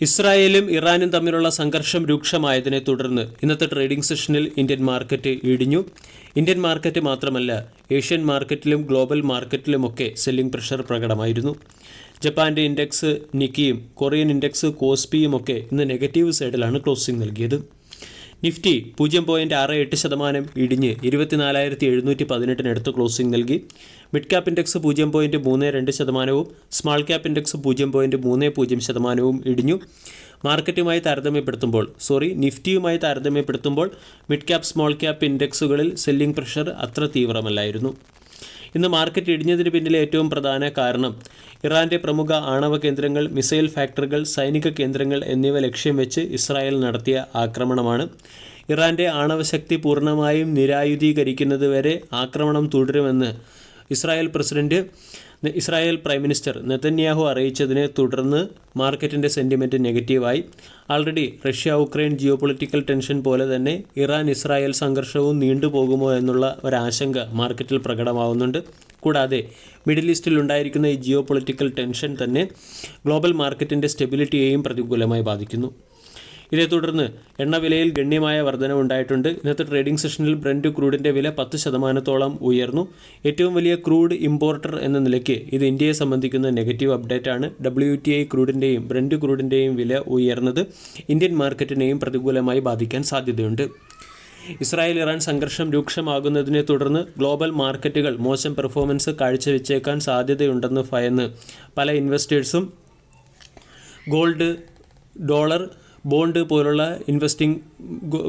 ഇസ്രായേലും ഇറാനും തമ്മിലുള്ള സംഘർഷം രൂക്ഷമായതിനെ തുടർന്ന് ഇന്നത്തെ ട്രേഡിംഗ് സെഷനിൽ ഇന്ത്യൻ മാർക്കറ്റ് ഇടിഞ്ഞു. ഇന്ത്യൻ മാർക്കറ്റ് മാത്രമല്ല ഏഷ്യൻ മാർക്കറ്റിലും ഗ്ലോബൽ മാർക്കറ്റിലുമൊക്കെ സെല്ലിംഗ് പ്രഷർ പ്രകടമായിരുന്നു. ജപ്പാന്റെ ഇൻഡെക്സ് നിക്കിയും കൊറിയൻ ഇൻഡെക്സ് കോസ്പിയും ഒക്കെ ഇന്ന് നെഗറ്റീവ് സൈഡിലാണ് ക്ലോസിംഗ് നൽകിയത്. നിഫ്റ്റി പൂജ്യം പോയിന്റ് ആറ് എട്ട് ശതമാനം ഇടിഞ്ഞ് ഇരുപത്തിനാലായിരത്തി എഴുന്നൂറ്റി പതിനെട്ടിനടുത്ത് ക്ലോസിംഗ് നൽകി. മിഡ് ക്യാപ് ഇൻഡെക്സ് പൂജ്യം പോയിന്റ് മൂന്ന് രണ്ട് ശതമാനവും സ്മാൾ ക്യാപ് ഇൻഡെക്സ് പൂജ്യം പോയിന്റ് മൂന്ന് പൂജ്യം ശതമാനവും ഇടിഞ്ഞു. മാർക്കറ്റുമായി താരതമ്യപ്പെടുത്തുമ്പോൾ സോറി നിഫ്റ്റിയുമായി താരതമ്യപ്പെടുത്തുമ്പോൾ മിഡ് ക്യാപ് സ്മോൾ ക്യാപ് ഇൻഡെക്സുകളിൽ സെല്ലിംഗ് പ്രഷർ അത്ര തീവ്രമല്ലായിരുന്നു. ഇന്ന് മാർക്കറ്റ് ഇടിഞ്ഞതിന് പിന്നിലെ ഏറ്റവും പ്രധാന കാരണം ഇറാന്റെ പ്രമുഖ ആണവ കേന്ദ്രങ്ങൾ മിസൈൽ ഫാക്ടറികൾ സൈനിക കേന്ദ്രങ്ങൾ എന്നിവ ലക്ഷ്യം വെച്ച് ഇസ്രായേൽ നടത്തിയ ആക്രമണമാണ്. ഇറാന്റെ ആണവശക്തി പൂർണമായും നിരായുധീകരിക്കുന്നതുവരെ ആക്രമണം തുടരുമെന്ന് Israel president Israel prime minister Netanyahu അറിയിച്ചതിനെ തുടർന്ന് മാർക്കറ്റിന്റെ സെന്റിമെന്റ് നെഗറ്റീവായി already Russia Ukraine geopolitical tension പോലെ തന്നെ ഇറാൻ ഇസ്രായേൽ സംഘർഷവും നീണ്ടുപോകുമോ എന്നുള്ള ഒരാശങ്ക മാർക്കറ്റിൽ പ്രകടമാവുന്നുണ്ട്. കൂടാതെ മിഡിൽ ഈസ്റ്റിൽ ഉണ്ടായിരിക്കുന്ന ഈ ജിയോ പൊളിറ്റിക്കൽ ടെൻഷൻ തന്നെ ഗ്ലോബൽ മാർക്കറ്റിന്റെ സ്റ്റെബിലിറ്റിയെയും പ്രതികൂലമായി ബാധിക്കുന്നു. ഇതേ തുടർന്ന് എണ്ണവിലയിൽ ഗണ്യമായ വർധനവുണ്ടായിട്ടുണ്ട് ഇന്നത്തെ ട്രേഡിംഗ് സെഷനിൽ ബ്രൻഡ് ക്രൂഡിന്റെ വില പത്ത് ശതമാനത്തോളം ഉയർന്നു. ഏറ്റവും വലിയ ക്രൂഡ് ഇമ്പോർട്ടർ എന്ന നിലയ്ക്ക് ഇത് ഇന്ത്യയെ സംബന്ധിക്കുന്ന നെഗറ്റീവ് അപ്ഡേറ്റ് ആണ്. ഡബ്ല്യു ടി ഐ ക്രൂഡിന്റെയും ബ്രൻഡ് ക്രൂഡിന്റെയും വില ഉയർന്നത് ഇന്ത്യൻ മാർക്കറ്റിനെയും പ്രതികൂലമായി ബാധിക്കാൻ സാധ്യതയുണ്ട്. ഇസ്രായേൽ ഇറാൻ സംഘർഷം രൂക്ഷമാകുന്നതിനെ തുടർന്ന് ഗ്ലോബൽ മാർക്കറ്റുകൾ മോശം പെർഫോമൻസ് കാഴ്ചവെച്ചേക്കാൻ സാധ്യതയുണ്ടെന്ന് ഭയന്ന് പല ഇൻവെസ്റ്റേഴ്സും ഗോൾഡ് ഡോളർ ബോണ്ട് പോലുള്ള ഇൻവെസ്റ്റിംഗ്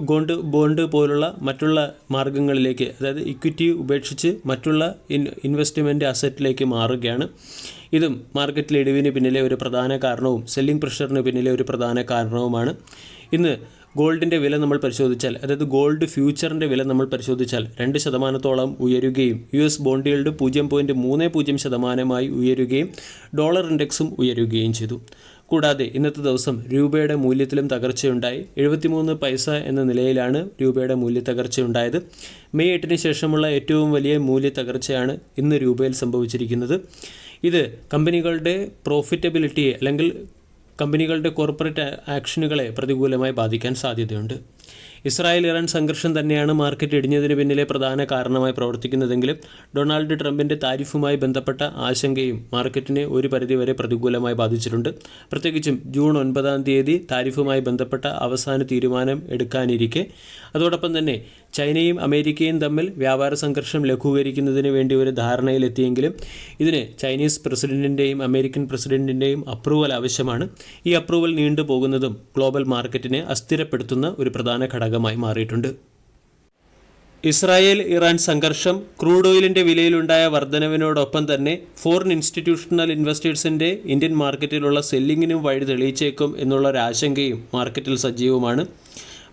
ഗോണ്ട് ബോണ്ട് പോലുള്ള മറ്റുള്ള മാർഗങ്ങളിലേക്ക് അതായത് ഇക്വിറ്റി ഉപേക്ഷിച്ച് മറ്റുള്ള ഇൻ ഇൻവെസ്റ്റ്മെന്റ് അസറ്റിലേക്ക് മാറുകയാണ്. ഇതും മാർക്കറ്റിലെ ഇടിവിന് പിന്നിലെ ഒരു പ്രധാന കാരണവും സെല്ലിംഗ് പ്രഷറിന് പിന്നിലെ ഒരു പ്രധാന കാരണവുമാണ്. ഇന്ന് ഗോൾഡിന്റെ വില നമ്മൾ പരിശോധിച്ചാൽ അതായത് ഗോൾഡ് ഫ്യൂച്ചറിന്റെ വില നമ്മൾ പരിശോധിച്ചാൽ രണ്ട് ശതമാനത്തോളം ഉയരുകയും യു എസ് ബോണ്ടുകളുടെ പൂജ്യം പോയിന്റ് മൂന്ന് പൂജ്യം ശതമാനമായി ഉയരുകയും ഡോളർ ഇൻഡെക്സും ഉയരുകയും ചെയ്തു. കൂടാതെ ഇന്നത്തെ ദിവസം രൂപയുടെ മൂല്യത്തിലും തകർച്ചയുണ്ടായി. എഴുപത്തിമൂന്ന് പൈസ എന്ന നിലയിലാണ് രൂപയുടെ മൂല്യ തകർച്ചയുണ്ടായത് മെയ് എട്ടിന് ശേഷമുള്ള ഏറ്റവും വലിയ മൂല്യ തകർച്ചയാണ് ഇന്ന് രൂപയിൽ സംഭവിച്ചിരിക്കുന്നത്. ഇത് കമ്പനികളുടെ പ്രോഫിറ്റബിലിറ്റിയെ അല്ലെങ്കിൽ കമ്പനികളുടെ കോർപ്പറേറ്റ് ആക്ഷനുകളെ പ്രതികൂലമായി ബാധിക്കാൻ സാധ്യതയുണ്ട്. ഇസ്രായേൽ ഇറാൻ സംഘർഷം തന്നെയാണ് മാർക്കറ്റ് ഇടിഞ്ഞതിന് പിന്നിലെ പ്രധാന കാരണമായി പ്രവർത്തിക്കുന്നതെങ്കിലും ഡൊണാൾഡ് ട്രംപിന്റെ താരിഫുമായി ബന്ധപ്പെട്ട ആശങ്കയും മാർക്കറ്റിനെ ഒരു പരിധിവരെ പ്രതികൂലമായി ബാധിച്ചിട്ടുണ്ട്. പ്രത്യേകിച്ചും ജൂൺ ഒൻപതാം തീയതി താരിഫുമായി ബന്ധപ്പെട്ട അവസാന തീരുമാനം എടുക്കാനിരിക്കെ. അതോടൊപ്പം തന്നെ ചൈനയും അമേരിക്കയും തമ്മിൽ വ്യാപാര സംഘർഷം ലഘൂകരിക്കുന്നതിന് വേണ്ടി ഒരു ധാരണയിലെത്തിയെങ്കിലും ഇതിന് ചൈനീസ് പ്രസിഡന്റിന്റെയും അമേരിക്കൻ പ്രസിഡന്റിന്റെയും അപ്രൂവൽ ആവശ്യമാണ്. ഈ അപ്രൂവൽ നീണ്ടുപോകുന്നതും ഗ്ലോബൽ മാർക്കറ്റിനെ അസ്ഥിരപ്പെടുത്തുന്ന ഒരു പ്രധാന ഘടകമായി മാറിയിട്ടുണ്ട്. ഇസ്രായേൽ ഇറാൻ സംഘർഷം ക്രൂഡ് ഓയിലിന്റെ വിലയിലുണ്ടായ വർധനവിനോടൊപ്പം തന്നെ ഫോറിൻ ഇൻസ്റ്റിറ്റ്യൂഷണൽ ഇൻവെസ്റ്റേഴ്സിന്റെ ഇന്ത്യൻ മാർക്കറ്റിലുള്ള സെല്ലിങ്ങിനും വഴി തെളിയിച്ചേക്കും എന്നുള്ള ഒരു ആശങ്കയും മാർക്കറ്റിൽ സജീവമാണ്.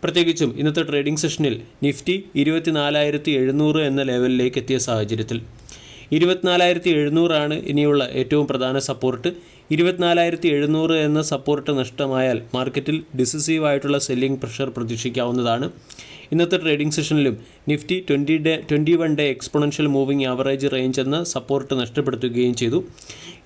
പ്രത്യേകിച്ചും ഇന്നത്തെ ട്രേഡിംഗ് സെഷനിൽ നിഫ്റ്റി ഇരുപത്തിനാലായിരത്തി എഴുന്നൂറ് എന്ന ലെവലിലേക്ക് എത്തിയ സാഹചര്യത്തിൽ. ഇരുപത്തിനാലായിരത്തി എഴുന്നൂറാണ് ഇനിയുള്ള ഏറ്റവും പ്രധാന സപ്പോർട്ട്. ഇരുപത്തിനാലായിരത്തി എഴുന്നൂറ് എന്ന സപ്പോർട്ട് നഷ്ടമായാൽ മാർക്കറ്റിൽ ഡിസിസീവായിട്ടുള്ള സെല്ലിംഗ് പ്രഷർ പ്രതീക്ഷിക്കാവുന്നതാണ്. ഇന്നത്തെ trading സെഷനിലും Nifty twenty day twenty one day exponential moving average range എന്ന സപ്പോർട്ട് നഷ്ടപ്പെടുത്തുകയും ചെയ്തു.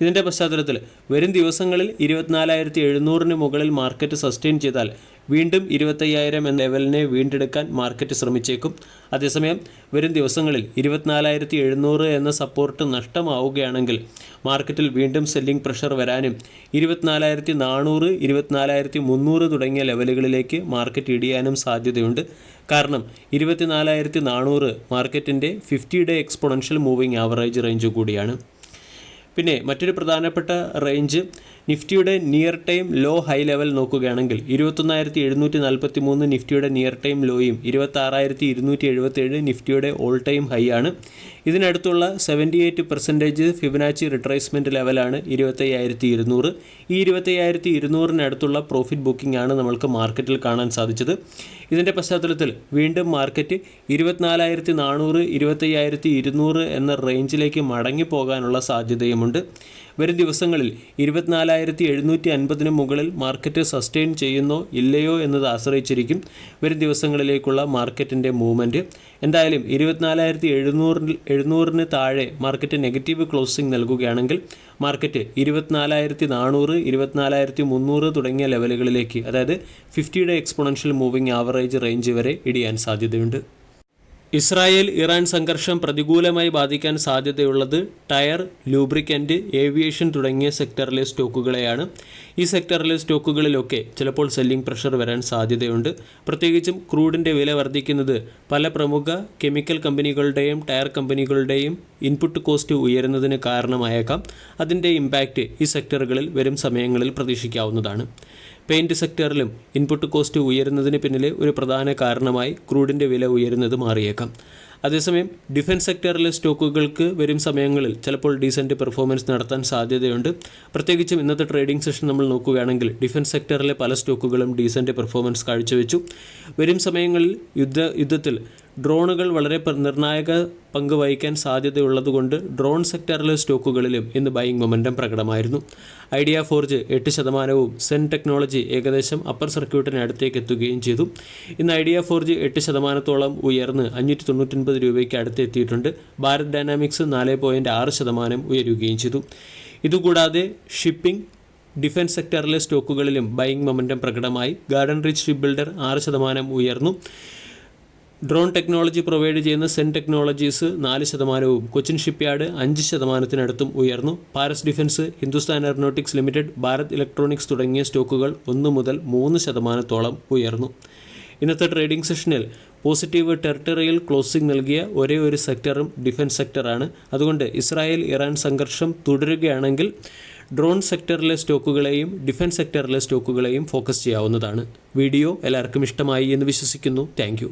ഇതിന്റെ പശ്ചാത്തലത്തിൽ വരും ദിവസങ്ങളിൽ ഇരുപത്തിനാലായിരത്തി എഴുന്നൂറിന് മുകളിൽ മാർക്കറ്റ് സസ്റ്റെയിൻ ചെയ്താൽ വീണ്ടും ഇരുപത്തയ്യായിരം എന്ന ലെവലിനെ വീണ്ടെടുക്കാൻ മാർക്കറ്റ് ശ്രമിച്ചേക്കും. അതേസമയം വരും ദിവസങ്ങളിൽ ഇരുപത്തിനാലായിരത്തി എഴുന്നൂറ് എന്ന സപ്പോർട്ട് നഷ്ടമാവുകയാണെങ്കിൽ മാർക്കറ്റിൽ വീണ്ടും സെല്ലിംഗ് പ്രഷർ വരാനും ഇരുപത്തിനാലായിരത്തി നാനൂറ് ഇരുപത്തിനാലായിരത്തി മുന്നൂറ് തുടങ്ങിയ ലെവലുകളിലേക്ക് മാർക്കറ്റ് ഇടിയാനും സാധ്യതയുണ്ട്. കാരണം ഇരുപത്തിനാലായിരത്തി നാനൂറ് മാർക്കറ്റിന്റെ fifty day exponential moving average range കൂടിയാണ്. പിന്നെ മറ്റൊരു പ്രധാനപ്പെട്ട റേഞ്ച് നിഫ്റ്റിയുടെ near time low high level നോക്കുകയാണെങ്കിൽ ഇരുപത്തൊന്നായിരത്തി എഴുന്നൂറ്റി നാൽപ്പത്തി മൂന്ന് നിഫ്റ്റിയുടെ നിയർ ടൈം ലോയും ഇരുപത്താറായിരത്തി ഇരുന്നൂറ്റി എഴുപത്തേഴ് നിഫ്റ്റിയുടെ ഓൾ ടൈം ഹൈ ആണ്. ഇതിനടുത്തുള്ള seventy eight percentage Fibonacci retracement ലെവലാണ് ഇരുപത്തയ്യായിരത്തി ഇരുന്നൂറ് ഈ ഇരുപത്തയ്യായിരത്തി ഇരുന്നൂറിനടുത്തുള്ള പ്രോഫിറ്റ് ബുക്കിംഗ് ആണ് നമ്മൾക്ക് മാർക്കറ്റിൽ കാണാൻ സാധിച്ചത്. ഇതിന്റെ പശ്ചാത്തലത്തിൽ വീണ്ടും മാർക്കറ്റ് ഇരുപത്തിനാലായിരത്തി നാനൂറ് ഇരുപത്തയ്യായിരത്തി ഇരുന്നൂറ് എന്ന റേഞ്ചിലേക്ക് മടങ്ങിപ്പോകാനുള്ള സാധ്യതയുമുണ്ട്. വരും ദിവസങ്ങളിൽ ഇരുപത്തിനാലായിരത്തി എഴുന്നൂറ്റി അൻപതിന് മുകളിൽ മാർക്കറ്റ് സസ്റ്റെയിൻ ചെയ്യുന്നോ ഇല്ലയോ എന്നത് ആശ്രയിച്ചിരിക്കും. വരും ദിവസങ്ങളിലേക്കുള്ള മാർക്കറ്റിന്റെ മൂവ്മെന്റ് എന്തായാലും ഇരുപത്തിനാലായിരത്തി എഴുന്നൂറിൽ എഴുന്നൂറിന് താഴെ മാർക്കറ്റ് നെഗറ്റീവ് ക്ലോസിംഗ് നൽകുകയാണെങ്കിൽ മാർക്കറ്റ് ഇരുപത്തിനാലായിരത്തി നാനൂറ് ഇരുപത്തിനാലായിരത്തി മുന്നൂറ് തുടങ്ങിയ ലെവലുകളിലേക്ക് അതായത് ഫിഫ്റ്റിയുടെ എക്സ്പൊണൻഷ്യൽ മൂവിംഗ് ആവറേജ് റേഞ്ച് വരെ ഇടിയാൻ സാധ്യതയുണ്ട്. ഇസ്രായേൽ ഇറാൻ സംഘർഷം പ്രതികൂലമായി ബാധിക്കാൻ സാധ്യതയുള്ളത് ടയർ ലൂബ്രിക്കന്റ് ഏവിയേഷൻ തുടങ്ങിയ സെക്ടറിലെ സ്റ്റോക്കുകളെയാണ്. ഈ സെക്ടറിലെ സ്റ്റോക്കുകളിലൊക്കെ ചിലപ്പോൾ സെല്ലിംഗ് പ്രഷർ വരാൻ സാധ്യതയുണ്ട്. പ്രത്യേകിച്ചും ക്രൂഡിന്റെ വില വർദ്ധിക്കുന്നത് പല പ്രമുഖ കെമിക്കൽ കമ്പനികളുടെയും ടയർ കമ്പനികളുടെയും ഇൻപുട്ട് കോസ്റ്റ് ഉയരുന്നതിന് കാരണമായേക്കാം. അതിന്റെ ഇമ്പാക്റ്റ് ഈ സെക്ടറുകളിൽ വരും സമയങ്ങളിൽ പ്രതീക്ഷിക്കാവുന്നതാണ്. പെയിന്റ് സെക്ടറിലും ഇൻപുട്ട് കോസ്റ്റ് ഉയരുന്നതിന് പിന്നിലെ ഒരു പ്രധാന കാരണമായി ക്രൂഡിന്റെ വില ഉയരുന്നത് മാറിയേക്കാം. അതേസമയം ഡിഫൻസ് സെക്ടറിലെ സ്റ്റോക്കുകൾക്ക് വരും സമയങ്ങളിൽ ചിലപ്പോൾ ഡീസന്റ് പെർഫോമൻസ് നടത്താൻ സാധ്യതയുണ്ട്. പ്രത്യേകിച്ചും ഇന്നത്തെ ട്രേഡിംഗ് സെഷൻ നമ്മൾ നോക്കുകയാണെങ്കിൽ ഡിഫൻസ് സെക്ടറിലെ പല സ്റ്റോക്കുകളും ഡീസന്റ് പെർഫോമൻസ് കാഴ്ചവെച്ചു. വരും സമയങ്ങളിൽ യുദ്ധ യുദ്ധത്തിൽ ഡ്രോണുകൾ വളരെ നിർണായക പങ്ക് വഹിക്കാൻ സാധ്യതയുള്ളതുകൊണ്ട് ഡ്രോൺ സെക്ടറിലെ സ്റ്റോക്കുകളിലും ഇന്ന് ബൈയിങ് മൊമെന്റം പ്രകടമായിരുന്നു. ഐഡിയ ഫോർജ് എട്ട് ശതമാനവും സെൻ ടെക്നോളജി ഏകദേശം അപ്പർ സർക്യൂട്ടിന് അടുത്തേക്ക് എത്തുകയും ചെയ്തു. ഇന്ന് ഐഡിയ ഫോർജ് എട്ട് ശതമാനത്തോളം ഉയർന്ന് അഞ്ഞൂറ്റി തൊണ്ണൂറ്റൊൻപത് രൂപയ്ക്ക് അടുത്തെത്തിയിട്ടുണ്ട്. ഭാരത് ഡൈനാമിക്സ് നാല് പോയിന്റ് ആറ് ശതമാനം ഉയരുകയും ചെയ്തു. ഇതുകൂടാതെ ഷിപ്പിംഗ് ഡിഫൻസ് സെക്ടറിലെ സ്റ്റോക്കുകളിലും ബൈയിങ് മൊമെന്റം പ്രകടമായി. ഗാർഡൻ റിച്ച് ഷിപ്പ് ബിൽഡർ ആറ് ശതമാനം ഉയർന്നു. ഡ്രോൺ ടെക്നോളജി പ്രൊവൈഡ് ചെയ്യുന്ന സെൻ ടെക്നോളജീസ് നാല് ശതമാനവും കൊച്ചിൻ ഷിപ്പ്യാർഡ് അഞ്ച് ശതമാനത്തിനടുത്തും ഉയർന്നു. Paras Defence Hindustan Aeronautics Limited Bharat Electronics തുടങ്ങിയ സ്റ്റോക്കുകൾ ഒന്ന് മുതൽ മൂന്ന് ശതമാനത്തോളം ഉയർന്നു. ഇന്നത്തെ ട്രേഡിംഗ് സെഷനിൽ പോസിറ്റീവ് ടെറിട്ടറിയിൽ ക്ലോസിംഗ് നൽകിയ ഒരേ ഒരു സെക്ടറും ഡിഫൻസ് സെക്ടറാണ്. അതുകൊണ്ട് ഇസ്രായേൽ ഇറാൻ സംഘർഷം തുടരുകയാണെങ്കിൽ ഡ്രോൺ സെക്ടറിലെ സ്റ്റോക്കുകളെയും ഡിഫൻസ് സെക്ടറിലെ സ്റ്റോക്കുകളെയും ഫോക്കസ് ചെയ്യാവുന്നതാണ്. വീഡിയോ എല്ലാവർക്കും ഇഷ്ടമായി എന്ന് വിശ്വസിക്കുന്നു. താങ്ക്